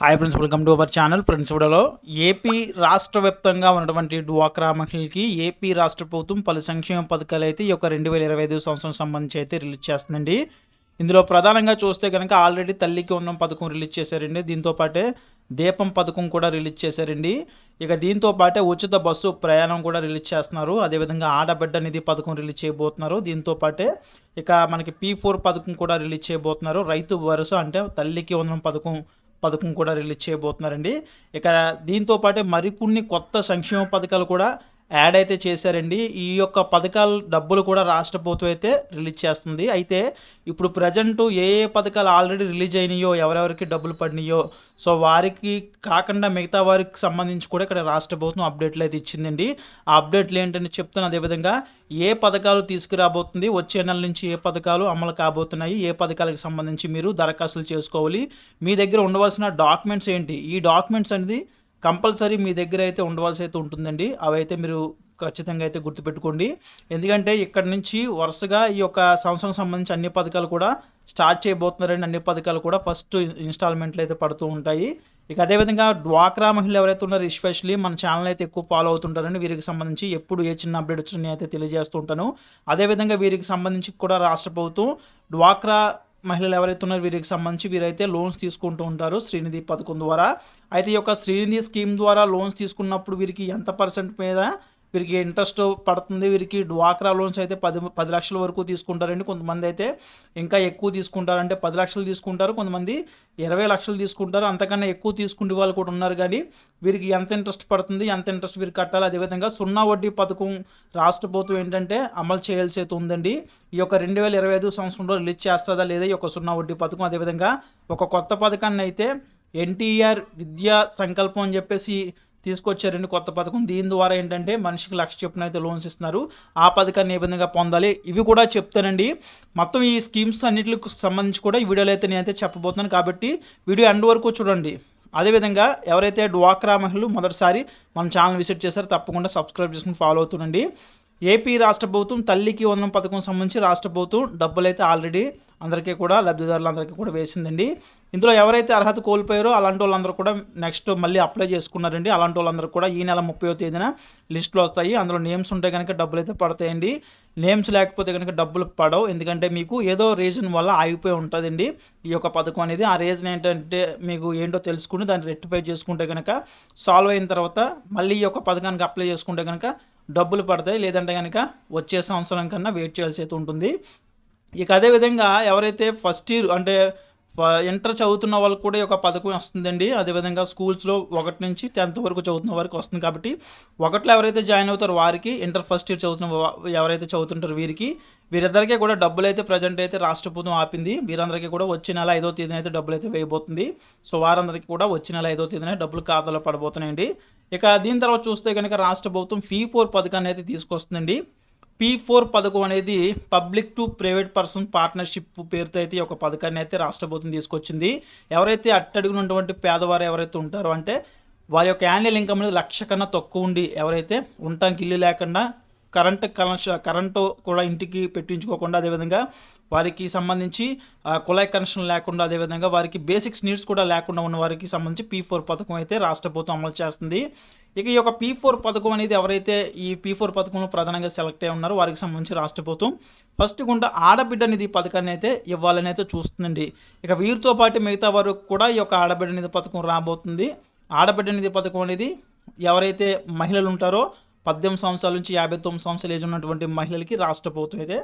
Hi friends welcome to our channel friends ఇవిడలో AP రాష్ట్ర వ్యాప్తంగా ఉన్నటువంటి డ్వాక్రా మహిళలకి ఏపీ రాష్ట్ర ప్రభుత్వం పలు సంక్షేమ పథకాలు అయితే ఈ యొక్క రెండు వేల ఇరవై ఐదు సంవత్సరం సంబంధించి అయితే రిలీజ్ చేస్తుందండి. ఇందులో ప్రధానంగా చూస్తే కనుక ఆల్రెడీ తల్లికి ఉన్న పథకం రిలీజ్ చేశారండి. దీంతో పాటే దీపం పథకం కూడా రిలీజ్ చేశారండి. ఇక దీంతో పాటే ఉచిత బస్సు ప్రయాణం కూడా రిలీజ్ చేస్తున్నారు. అదేవిధంగా ఆడబిడ్డ నిధి పథకం రిలీజ్ చేయబోతున్నారు. దీంతో పాటే ఇక మనకి పీ ఫోర్ పథకం కూడా రిలీజ్ చేయబోతున్నారు. రైతు భరోసా అంటే తల్లికి వందనం పథకం పథకం కూడా రిలీజ్ చేయబోతున్నారండి. ఇక దీంతో పాటే మరికొన్ని కొత్త సంక్షేమ పథకాలు కూడా యాడ్ అయితే చేశారండి. ఈ యొక్క పథకాల డబ్బులు కూడా రాష్ట్ర ప్రభుత్వం అయితే రిలీజ్ చేస్తుంది. అయితే ఇప్పుడు ప్రజెంట్ ఏ ఏ పథకాలు ఆల్రెడీ రిలీజ్ అయినాయో ఎవరెవరికి డబ్బులు పడినాయో సో వారికి కాకుండా మిగతా వారికి సంబంధించి కూడా ఇక్కడ రాష్ట్ర ప్రభుత్వం అప్డేట్లు అయితే ఇచ్చిందండి. ఆ అప్డేట్లు ఏంటని చెప్తున్న అదేవిధంగా ఏ పథకాలు తీసుకురాబోతుంది వచ్చే నెల నుంచి ఏ పథకాలు అమలు కాబోతున్నాయి ఏ పథకాలకు సంబంధించి మీరు దరఖాస్తులు చేసుకోవాలి మీ దగ్గర ఉండవలసిన డాక్యుమెంట్స్ ఏంటి ఈ డాక్యుమెంట్స్ అనేది కంపల్సరీ మీ దగ్గర అయితే ఉండవలసి అయితే ఉంటుందండి. అవైతే మీరు ఖచ్చితంగా అయితే గుర్తుపెట్టుకోండి. ఎందుకంటే ఇక్కడ నుంచి వరుసగా ఈ యొక్క సంవత్సరం సంబంధించి అన్ని పథకాలు కూడా స్టార్ట్ చేయబోతున్నారండి. అన్ని పథకాలు కూడా ఫస్ట్ ఇన్స్టాల్మెంట్లు అయితే పడుతూ ఉంటాయి. ఇక అదేవిధంగా డ్వాక్రా మహిళలు ఎవరైతే ఉన్నారో ఎస్పెషలీ మన ఛానల్ అయితే ఎక్కువ ఫాలో అవుతుంటారని వీరికి సంబంధించి ఎప్పుడు ఏ చిన్న అప్డేట్ వచ్చినా అయితే తెలియజేస్తుంటాను అదేవిధంగా వీరికి సంబంధించి కూడా రాష్ట్ర ప్రభుత్వం డ్వాక్రా మహిళలు ఎవరైతే ఉన్నారో వీరికి సంబంధించి వీరైతే లోన్స్ తీసుకుంటూ ఉంటారు శ్రీనిధి పథకం ద్వారా. అయితే ఈ యొక్క శ్రీనిధి స్కీమ్ ద్వారా లోన్స్ తీసుకున్నప్పుడు వీరికి ఎంత పర్సెంట్ మీద వీరికి ఇంట్రెస్ట్ పడుతుంది. వీరికి డ్వాక్రా లోన్స్ అయితే పది పది లక్షల వరకు తీసుకుంటారండి. కొంతమంది అయితే ఇంకా ఎక్కువ తీసుకుంటారు అంటే పది లక్షలు తీసుకుంటారు. కొంతమంది ఇరవై లక్షలు తీసుకుంటారు. అంతకన్నా ఎక్కువ తీసుకునే వాళ్ళు కూడా ఉన్నారు. కానీ వీరికి ఎంత ఇంట్రెస్ట్ పడుతుంది ఎంత ఇంట్రెస్ట్ వీరికి కట్టాలి అదేవిధంగా సున్నా వడ్డీ పథకం రాష్ట్ర ప్రభుత్వం ఏంటంటే అమలు చేయాల్సి అయితే ఉందండి. ఈ యొక్క రెండు వేల ఇరవై ఐదు సంవత్సరంలో రిలీజ్ చేస్తుందా లేదా ఈ యొక్క సున్నా వడ్డీ పథకం అదేవిధంగా ఒక కొత్త పథకాన్ని అయితే ఎన్టీఆర్ విద్యా సంకల్పం అని చెప్పేసి తీసుకొచ్చారండి కొత్త పథకం. దీని ద్వారా ఏంటంటే మనిషికి లక్ష చొప్పున అయితే లోన్స్ ఇస్తున్నారు. ఆ పథకాన్ని ఏ విధంగా పొందాలి? ఇవి కూడా చెప్తానండి. మొత్తం ఈ స్కీమ్స్ అన్నిటికి సంబంధించి కూడా ఈ వీడియోలో అయితే నేనైతే చెప్పబోతున్నాను కాబట్టి వీడియో ఎండ్ వరకు చూడండి. అదేవిధంగా ఎవరైతే డ్వాక్రా మహిళలు మొదటిసారి మన ఛానల్ విజిట్ చేశారో తప్పకుండా సబ్స్క్రైబ్ చేసుకుని ఫాలో అవుతుండండి. ఏపీ రాష్ట్ర ప్రభుత్వం తల్లికి వందనం పథకం సంబంధించి రాష్ట్ర ప్రభుత్వం డబ్బులు అయితే ఆల్రెడీ అందరికీ కూడా లబ్ధిదారులందరికీ కూడా వేసిందండి. ఇందులో ఎవరైతే అర్హత కోల్పోయారో అలాంటి వాళ్ళందరూ కూడా నెక్స్ట్ మళ్ళీ అప్లై చేసుకున్నారండి. అలాంటి వాళ్ళందరూ కూడా ఈ నెల ముప్పై తేదీన లిస్టులు వస్తాయి. అందులో నేమ్స్ ఉంటే కనుక డబ్బులు అయితే పడతాయండి. నేమ్స్ లేకపోతే కనుక డబ్బులు పడవు. ఎందుకంటే మీకు ఏదో రీజన్ వల్ల ఆగిపోయి ఉంటుందండి. ఈ యొక్క పథకం అనేది. ఆ రీజన్ ఏంటంటే మీకు ఏంటో తెలుసుకుని దాన్ని రెక్టిఫై చేసుకుంటే కనుక సాల్వ్ అయిన తర్వాత మళ్ళీ ఈ యొక్క పథకానికి అప్లై చేసుకుంటే కనుక డబ్బులు పడతాయి. లేదంటే కనుక వచ్చే సంవత్సరం కన్నా వెయిట్ చేయాల్సి అయితే ఉంటుంది. ఇక అదేవిధంగా ఎవరైతే ఫస్ట్ ఇయర్ అంటే ఇంటర్ చదువుతున్న వాళ్ళకి కూడా ఒక పథకం వస్తుందండి. అదేవిధంగా స్కూల్స్లో ఒకటి నుంచి టెన్త్ వరకు చదువుతున్న వారికి వస్తుంది కాబట్టి ఒకటిలో ఎవరైతే జాయిన్ అవుతారో వారికి ఇంటర్ ఫస్ట్ ఇయర్ చదువుతున్న ఎవరైతే చదువుతుంటారో వీరికి వీరందరికీ కూడా డబ్బులు అయితే ప్రజెంట్ అయితే రాష్ట్ర ప్రభుత్వం ఆపింది. వీరందరికీ కూడా వచ్చే నెల ఐదో తేదీన అయితే డబ్బులు అయితే వేయబోతుంది. సో వారందరికీ కూడా వచ్చే నెల ఐదో తేదీన డబ్బులు ఖాతాలో పడబోతున్నాయండి. ఇక దీని తర్వాత చూస్తే కనుక రాష్ట్ర ప్రభుత్వం ఫీ ఫోర్ పథకాన్ని అయితే తీసుకొస్తుందండి. పీ ఫోర్ పథకం అనేది public to private person partnership పేరుతో అయితే ఈ యొక్క పథకాన్ని అయితే రాష్ట్ర ప్రభుత్వం తీసుకొచ్చింది. ఎవరైతే అట్టడుగునటువంటి పేదవారు ఎవరైతే ఉంటారో అంటే వారి యొక్క యాన్యువల్ ఇన్కమ్ అనేది లక్ష కన్నా తక్కువ ఉండి ఎవరైతే ఉండటానికి ఇల్లు లేకుండా కరెంట్ కనెక్షన్ కరెంటు కూడా ఇంటికి పెట్టించుకోకుండా అదేవిధంగా వారికి సంబంధించి కుళాయి కనెక్షన్ లేకుండా అదేవిధంగా వారికి బేసిక్స్ నీడ్స్ కూడా లేకుండా ఉన్న వారికి సంబంధించి పీ ఫోర్ పథకం అయితే రాష్ట్ర ప్రభుత్వం అమలు చేస్తుంది. ఇక ఈ యొక్క పీ ఫోర్ పథకం అనేది ఎవరైతే ఈ పీ ఫోర్ పథకంలో ప్రధానంగా సెలెక్ట్ అయి ఉన్నారో వారికి సంబంధించి రాష్ట్ర ప్రభుత్వం ఫస్ట్ గుండా ఆడబిడ్డ నిధి పథకాన్ని అయితే ఇవ్వాలని అయితే చూస్తుందండి. ఇక వీరితో పాటు మిగతా వారు కూడా ఈ యొక్క ఆడబిడ్డ నిధి పథకం రాబోతుంది. ఆడబిడ్డ నిధి పథకం అనేది ఎవరైతే మహిళలు ఉంటారో పద్దెనిమిది సంవత్సరాల నుంచి యాభై తొమ్మిది సంవత్సరాలు ఏజ్ ఉన్నటువంటి మహిళలకి రాష్ట్ర ప్రభుత్వం అయితే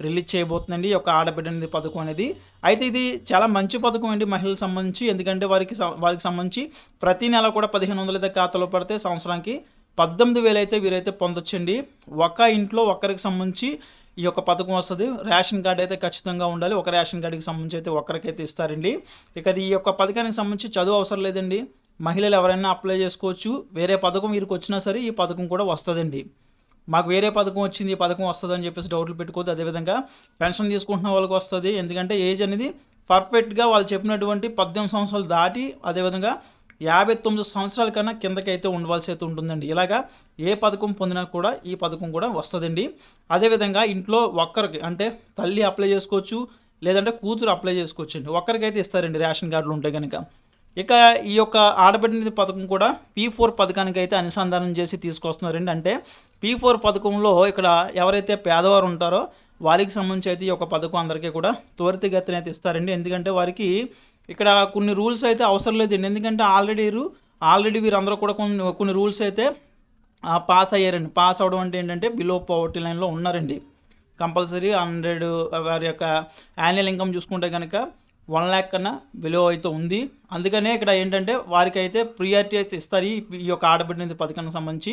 రిలీజ్ చేయబోతుందండి. ఒక ఆడబిడ్డ అనేది పథకం అనేది. అయితే ఇది చాలా మంచి పథకం అండి మహిళలకు సంబంధించి. ఎందుకంటే వారికి వారికి సంబంధించి ప్రతి నెల కూడా పదిహేను వందల అయితే ఖాతాలో పడితే సంవత్సరానికి పద్దెనిమిది వేలు అయితే వీరైతే పొందొచ్చండి. ఒక ఇంట్లో ఒక్కరికి సంబంధించి ఈ యొక్క పథకం వస్తుంది. రేషన్ కార్డు అయితే ఖచ్చితంగా ఉండాలి. ఒక రేషన్ కార్డుకి సంబంధించి అయితే ఒక్కరికైతే ఇస్తారండి. ఇక అది ఈ యొక్క పథకానికి సంబంధించి చదువు అవసరం లేదండి. మహిళలు ఎవరైనా అప్లై చేసుకోవచ్చు. వేరే పథకం వీరికి వచ్చినా సరే ఈ పథకం కూడా వస్తుందండి. మాకు వేరే పథకం వచ్చింది ఈ పథకం వస్తుందని చెప్పేసి డౌట్లు పెట్టుకోవద్దు. అదేవిధంగా పెన్షన్ తీసుకుంటున్న వాళ్ళకి వస్తుంది. ఎందుకంటే ఏజ్ అనేది పర్ఫెక్ట్గా వాళ్ళు చెప్పినటువంటి పద్దెనిమిది సంవత్సరాలు దాటి అదేవిధంగా యాభై తొమ్మిది సంవత్సరాల కన్నా కిందకైతే ఉండవలసి అయితే ఉంటుందండి. ఇలాగా ఏ పథకం పొందినా కూడా ఈ పథకం కూడా వస్తుందండి. అదేవిధంగా ఇంట్లో ఒక్కరికి అంటే తల్లి అప్లై చేసుకోవచ్చు లేదంటే కూతురు అప్లై చేసుకోవచ్చు అండి ఒక్కరికైతే ఇస్తారండి రేషన్ కార్డులు ఉంటే కనుక ఇక ఈ యొక్క ఆడబిడ్డ పథకం కూడా పీ ఫోర్ పథకానికి అయితే అనుసంధానం చేసి తీసుకొస్తున్నారండి. అంటే పీ ఫోర్ పథకంలో ఇక్కడ ఎవరైతే పేదవారు ఉంటారో వారికి సంబంధించి అయితే ఈ యొక్క పథకం అందరికీ కూడా త్వరితగతిన అయితే ఇస్తారండి. ఎందుకంటే వారికి ఇక్కడ కొన్ని రూల్స్ అయితే అవసరం లేదండి ఎందుకంటే ఆల్రెడీ ఆల్రెడీ వీరందరూ కూడా కొన్ని కొన్ని రూల్స్ అయితే పాస్ అయ్యారండి. పాస్ అవడం అంటే ఏంటంటే బిలో పవర్టీ లైన్లో ఉన్నారండి. కంపల్సరీ హండ్రెడ్ వారి యొక్క యాన్యువల్ ఇన్కమ్ చూసుకుంటే కనుక వన్ ల్యాక్ కన్నా బిలో అయితే ఉంది. అందుకనే ఇక్కడ ఏంటంటే వారికి అయితే ప్రియారిటీ అయితే ఇస్తారు ఈ యొక్క ఆడబిడ్డ పథకానికి సంబంధించి.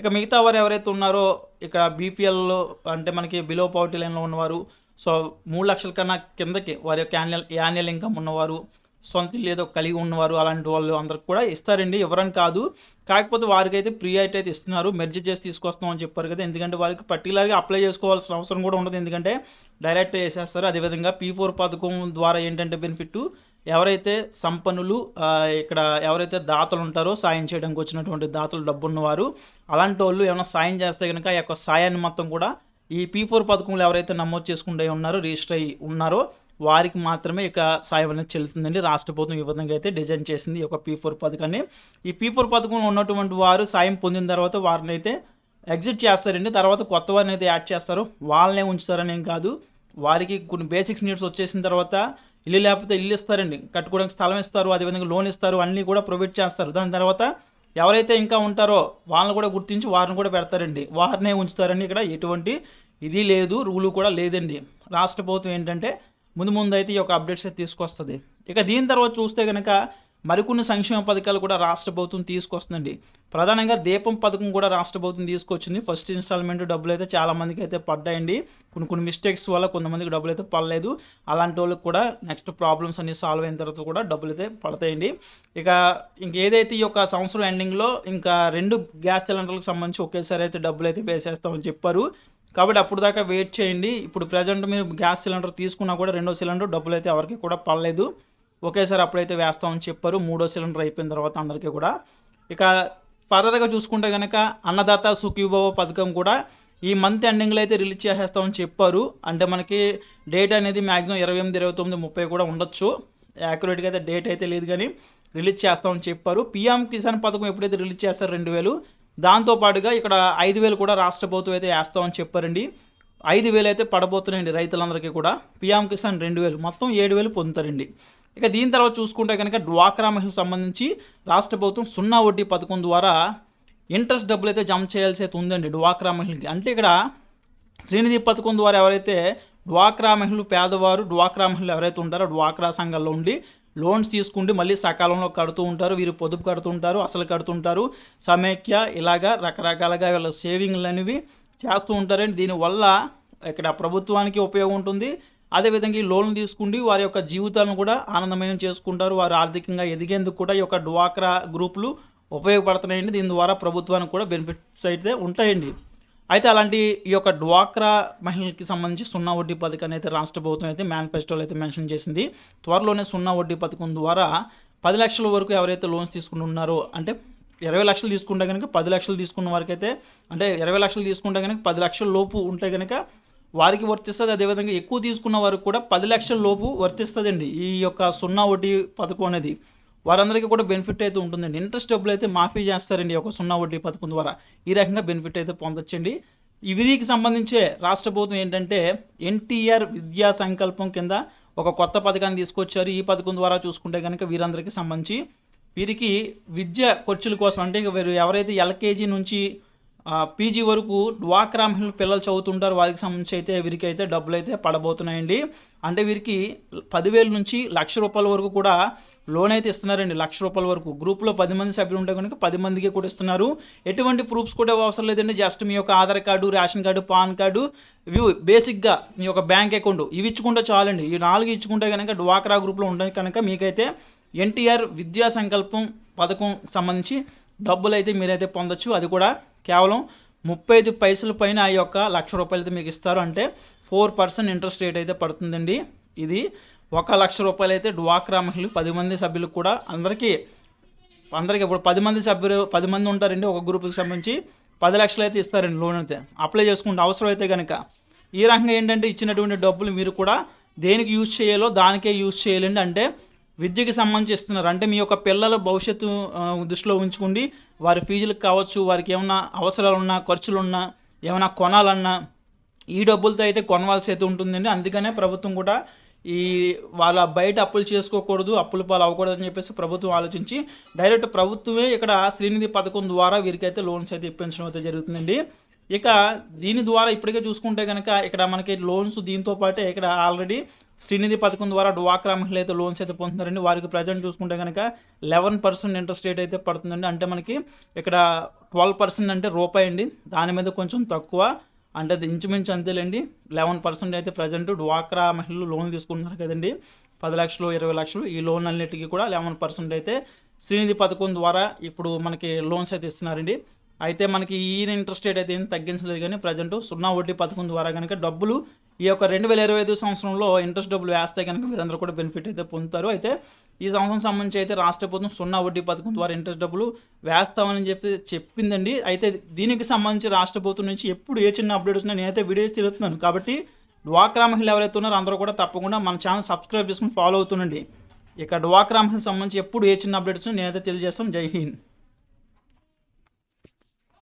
ఇక మిగతా వారు ఎవరైతే ఉన్నారో ఇక్కడ బీపీఎల్లో అంటే మనకి బిలో పవర్టీ లైన్లో ఉన్నవారు సో మూడు లక్షల కన్నా కిందకి వారి యొక్క యాన్యువల్ యాన్యువల్ ఇన్కమ్ ఉన్నవారు సొంత ఇల్లు ఏదో కలిగి ఉన్నవారు అలాంటి వాళ్ళు అందరికి కూడా ఇస్తారండి. ఎవరని కాదు. కాకపోతే వారికి అయితే ప్రియారిటీ అయితే ఇస్తున్నారు. మెర్జ్ చేసి తీసుకొస్తాం అని చెప్పారు కదా. ఎందుకంటే వారికి పర్టికులర్గా అప్లై చేసుకోవాల్సిన అవసరం కూడా ఉండదు. ఎందుకంటే డైరెక్ట్ వేసేస్తారు. అదేవిధంగా పీ ఫోర్ పథకం ద్వారా ఏంటంటే బెనిఫిట్ ఎవరైతే సంపన్నులు ఇక్కడ ఎవరైతే దాతలు ఉంటారో సాయం చేయడానికి వచ్చినటువంటి దాతలు డబ్బున్నవారు అలాంటి వాళ్ళు ఏమైనా సాయం చేస్తే కనుక ఆ యొక్క సాయాన్ని మొత్తం కూడా ఈ పీ ఫోర్ పథకంలో ఎవరైతే నమోదు చేసుకుంటే ఉన్నారో రిజిస్టర్ అయ్యి ఉన్నారో వారికి మాత్రమే ఇక సాయం అనేది చెల్లుతుందండి. రాష్ట్ర ప్రభుత్వం ఈ విధంగా అయితే డిజైన్ చేసింది ఈ యొక్క పీ ఫోర్ పథకాన్ని. ఈ పీ ఫోర్ పథకంలో ఉన్నటువంటి వారు సాయం పొందిన తర్వాత వారిని అయితే ఎగ్జిట్ చేస్తారండి. తర్వాత కొత్త వారిని అయితే యాడ్ చేస్తారు. వాళ్ళనే ఉంచుతారని ఏం కాదు. వారికి కొన్ని బేసిక్స్ నీడ్స్ వచ్చేసిన తర్వాత ఇల్లు లేకపోతే ఇల్లు ఇస్తారండి. కట్టుకోవడానికి స్థలం ఇస్తారు అదేవిధంగా లోన్ ఇస్తారు అన్నీ కూడా ప్రొవైడ్ చేస్తారు. దాని తర్వాత ఎవరైతే ఇంకా ఉంటారో వాళ్ళని కూడా గుర్తించి వారిని కూడా పెడతారండి. వారినే ఉంచుతారండి ఇక్కడ ఎటువంటి ఇది లేదు రూలు కూడా లేదండి. రాష్ట్ర ప్రభుత్వం ఏంటంటే ముందు ముందు అయితే ఈ యొక్క అప్డేట్స్ అయితే తీసుకొస్తుంది. ఇక దీని తర్వాత చూస్తే కనుక మరికొన్ని సంక్షేమ పథకాలు కూడా రాష్ట్ర ప్రభుత్వం తీసుకొస్తుందండి. ప్రధానంగా దీపం పథకం కూడా రాష్ట్ర ప్రభుత్వం తీసుకొచ్చింది. ఫస్ట్ ఇన్స్టాల్మెంట్ డబ్బులు అయితే చాలా మందికి అయితే పడ్డాయండి. కొన్ని కొన్ని మిస్టేక్స్ వల్ల కొంతమందికి డబ్బులు అయితే పడలేదు. అలాంటి వాళ్ళకి కూడా నెక్స్ట్ ప్రాబ్లమ్స్ అన్ని సాల్వ్ అయిన తర్వాత కూడా డబ్బులు అయితే పడతాయండి. ఇక ఇంకేదైతే ఈ యొక్క సంవత్సరం ఎండింగ్లో ఇంకా రెండు గ్యాస్ సిలిండర్లకు సంబంధించి ఒకేసారి అయితే డబ్బులు అయితే వేసేస్తామని చెప్పారు. కాబట్టి అప్పుడు దాకా వెయిట్ చేయండి. ఇప్పుడు ప్రజెంట్ మీరు గ్యాస్ సిలిండర్ తీసుకున్నా కూడా రెండో సిలిండర్ డబ్బులు అయితే ఎవరికి కూడా పడలేదు. ఒకేసారి అప్పుడైతే వేస్తామని చెప్పారు. మూడో సిలిండర్ అయిపోయిన తర్వాత అందరికీ కూడా. ఇక ఫర్దర్గా చూసుకుంటే కనుక అన్నదాత సుఖీభవ పథకం కూడా ఈ మంత్ ఎండింగ్లో అయితే రిలీజ్ చేసేస్తామని చెప్పారు. అంటే మనకి డేట్ అనేది మ్యాక్సిమం ఇరవై ఎనిమిది ఇరవై తొమ్మిది ముప్పై కూడా ఉండొచ్చు. యాక్యురేట్గా అయితే డేట్ అయితే లేదు కానీ రిలీజ్ చేస్తామని చెప్పారు. పిఎం కిసాన్ పథకం ఎప్పుడైతే రిలీజ్ చేస్తారు రెండు వేలు దాంతోపాటుగా ఇక్కడ ఐదు వేలు కూడా రాష్ట్ర ప్రభుత్వం అయితే వేస్తామని చెప్పారండి. ఐదు వేలు అయితే పడబోతున్నాయండి రైతులందరికీ కూడా. పిఎం కిసాన్ రెండు వేలు. మొత్తం ఏడు వేలు పొందుతారండి. ఇక దీని తర్వాత చూసుకుంటే కనుక డ్వాక్రా మహిళకు సంబంధించి రాష్ట్ర ప్రభుత్వం సున్నా వడ్డీ పథకం ద్వారా ఇంట్రెస్ట్ డబ్బులు అయితే జమ చేయాల్సి అయితే ఉందండి డ్వాక్రా మహిళకి అంటే ఇక్కడ శ్రీనిధి పథకం ద్వారా ఎవరైతే డ్వాక్రా మహిళలు పేదవారు డ్వాక్రా మహిళలు ఎవరైతే ఉంటారో డ్వాక్రా సంఘాల్లో ఉండి లోన్స్ తీసుకుండి మళ్ళీ సకాలంలో కడుతూ ఉంటారు వీరు పొదుపు కడుతుంటారు అసలు కడుతుంటారు సమైక్య ఇలాగా రకరకాలుగా వీళ్ళ సేవింగ్లు అనేవి చేస్తూ ఉంటారండి. దీనివల్ల ఇక్కడ ప్రభుత్వానికి ఉపయోగం ఉంటుంది. అదేవిధంగా ఈ లోన్లు తీసుకుండి వారి యొక్క జీవితాలను కూడా ఆనందమయం చేసుకుంటారు. వారు ఆర్థికంగా ఎదిగేందుకు కూడా ఈ యొక్క డ్వాక్రా గ్రూపులు ఉపయోగపడుతున్నాయండి. దీని ద్వారా ప్రభుత్వానికి కూడా బెనిఫిట్స్ అయితే ఉంటాయండి. అయితే అలాంటి ఈ యొక్క డ్వాక్రా మహిళలకి సంబంధించి సున్నా వడ్డీ పథకాన్ని అయితే రాష్ట్ర ప్రభుత్వం అయితే మేనిఫెస్టోలో అయితే మెన్షన్ చేసింది. త్వరలోనే సున్నా వడ్డీ పథకం ద్వారా పది లక్షల వరకు ఎవరైతే లోన్స్ తీసుకుని ఉన్నారో అంటే ఇరవై లక్షలు తీసుకుంటే కనుక పది లక్షలు తీసుకున్న వారికైతే అయితే అంటే ఇరవై లక్షలు తీసుకుంటే కనుక పది లక్షల లోపు ఉంటే కనుక వారికి వర్తిస్తుంది. అదేవిధంగా ఎక్కువ తీసుకున్న వారికి కూడా పది లక్షల లోపు వర్తిస్తుందండి ఈ యొక్క సున్నా వడ్డీ పథకం అనేది. వారందరికీ కూడా బెనిఫిట్ అయితే ఉంటుందండి. ఇంట్రెస్ట్ డబ్బులు అయితే మాఫీ చేస్తారండి ఈ యొక్క సున్నా వడ్డీ పథకం ద్వారా. ఈ రకంగా బెనిఫిట్ అయితే పొందొచ్చండి. ఈ వీరికి సంబంధించే రాష్ట్ర ప్రభుత్వం ఏంటంటే ఎన్టీఆర్ విద్యా సంకల్పం కింద ఒక కొత్త పథకాన్ని తీసుకొచ్చారు. ఈ పథకం ద్వారా చూసుకుంటే కనుక వీరందరికీ సంబంధించి వీరికి విద్య ఖర్చుల కోసం అంటే ఇక వీరు ఎవరైతే ఎల్కేజీ నుంచి పీజీ వరకు డ్వాక్రా మహిళలు పిల్లలు చదువుతుంటారు. వారికి సంబంధించి అయితే వీరికి అయితే డబ్బులు అయితే పడబోతున్నాయండి. అంటే వీరికి పదివేల నుంచి లక్ష రూపాయల వరకు కూడా లోన్ అయితే ఇస్తున్నారండి. లక్ష రూపాయల వరకు. గ్రూప్లో పది మంది సభ్యులు ఉంటే కనుక పది మందికి కూడా ఇస్తున్నారు. ఎటువంటి ప్రూఫ్స్ కూడా అవసరం లేదండి. జస్ట్ మీ యొక్క Aadhaar card ration card PAN card ఇవి బేసిక్గా మీ యొక్క బ్యాంక్ అకౌంట్. ఇవి ఇచ్చుకుంటే చాలండి. ఈ నాలుగు ఇచ్చుకుంటే కనుక డ్వాక్రా గ్రూప్లో ఉంటే కనుక మీకైతే ఎన్టీఆర్ విద్యా సంకల్పం పథకం సంబంధించి డబ్బులు అయితే మీరైతే పొందొచ్చు. అది కూడా కేవలం ముప్పై ఐదు పైసల పైన ఆ యొక్క లక్ష రూపాయలు అయితే మీకు ఇస్తారు. అంటే ఫోర్ పర్సెంట్ ఇంట్రెస్ట్ రేట్ అయితే పడుతుందండి. ఇది ఒక లక్ష రూపాయలు అయితే డ్వాక్రా మహిళలు పది మంది సభ్యులకు కూడా అందరికీ అందరికీ ఇప్పుడు పది మంది సభ్యులు పది మంది ఉంటారండి ఒక గ్రూప్కి సంబంధించి. పది లక్షలు అయితే ఇస్తారండి లోన్ అయితే. అప్లై చేసుకుంటే అవసరం అయితే కనుక ఈ రకంగా ఏంటంటే ఇచ్చినటువంటి డబ్బులు మీరు కూడా దేనికి యూజ్ చేయాలో దానికే యూజ్ చేయాలండి. అంటే విద్యకి సంబంధించి ఇస్తున్నారు. అంటే మీ యొక్క పిల్లల భవిష్యత్తు దృష్టిలో ఉంచుకోండి. వారి ఫీజులకు కావచ్చు వారికి ఏమైనా అవసరాలు ఉన్నా ఖర్చులు ఉన్నా ఏమైనా కొనాలన్నా ఈ డబ్బులతో అయితే కొనవలసి అయితే ఉంటుందండి. అందుకనే ప్రభుత్వం కూడా ఈ వాళ్ళ బయట అప్పులు చేసుకోకూడదు అప్పుల పాలు అవ్వకూడదు అని చెప్పేసి ప్రభుత్వం ఆలోచించి డైరెక్ట్ ప్రభుత్వమే ఇక్కడ శ్రీనిధి పథకం ద్వారా వీరికైతే లోన్స్ అయితే ఇప్పించడం అయితే జరుగుతుందండి. ఇక దీని ద్వారా ఇప్పటికే చూసుకుంటే కనుక ఇక్కడ మనకి లోన్స్ దీంతో పాటే ఇక్కడ ఆల్రెడీ శ్రీనిధి పథకం ద్వారా డ్వాక్రా మహిళలు అయితే లోన్స్ అయితే పొందుతున్నారండి. వారికి ప్రజెంట్ చూసుకుంటే కనుక లెవెన్ పర్సెంట్ ఇంట్రెస్ట్ రేట్ అయితే పడుతుందండి. అంటే మనకి ఇక్కడ ట్వెల్వ్ పర్సెంట్ అంటే రూపాయి అండి. దాని మీద కొంచెం తక్కువ. అంటే అది ఇంచుమించు అంతేలేండి. లెవెన్ పర్సెంట్ అయితే ప్రజెంట్ డ్వాక్రా మహిళలు లోన్ తీసుకుంటున్నారు కదండి. పది లక్షలు ఇరవై లక్షలు ఈ లోన్ అన్నిటికీ కూడా లెవెన్ పర్సెంట్ అయితే శ్రీనిధి పథకం ద్వారా ఇప్పుడు మనకి లోన్స్ అయితే ఇస్తున్నారండి. అయితే మనకి ఈ ఇంట్రెస్ట్ రేట్ అయితే ఏం తగ్గించలేదు కానీ ప్రజెంట్ సున్నా వడ్డీ పథకం ద్వారా కనుక డబ్బులు ఈ యొక్క రెండు వేల ఇరవై ఐదు సంవత్సరంలో ఇంట్రెస్ట్ డబ్బులు వేస్తే కనుక వీరందరూ కూడా బెనిఫిట్ అయితే పొందుతారు. అయితే ఈ సంవత్సరం సంబంధించి అయితే రాష్ట్ర ప్రభుత్వం సున్నా వడ్డీ పథకం ద్వారా ఇంట్రెస్ట్ డబ్బులు వేస్తామని చెప్పి చెప్పిందండి. అయితే దీనికి సంబంధించి రాష్ట్ర ప్రభుత్వం నుంచి ఎప్పుడు ఏ చిన్న అప్డేట్ వచ్చినా నేనైతే వీడియోస్ తిరుగుతున్నాను కాబట్టి డ్వాక్రా మహిళలు ఎవరైతే ఉన్నారో అందరూ కూడా తప్పకుండా మన ఛానల్ సబ్స్క్రైబ్ చేసుకుని ఫాలో అవుతుండండి. ఇక డ్వాక్రా మహిళలకు సంబంధించి ఎప్పుడు ఏ చిన్న అప్డేట్ వచ్చినా నేనైతే తెలియజేస్తాం. జై హింద్.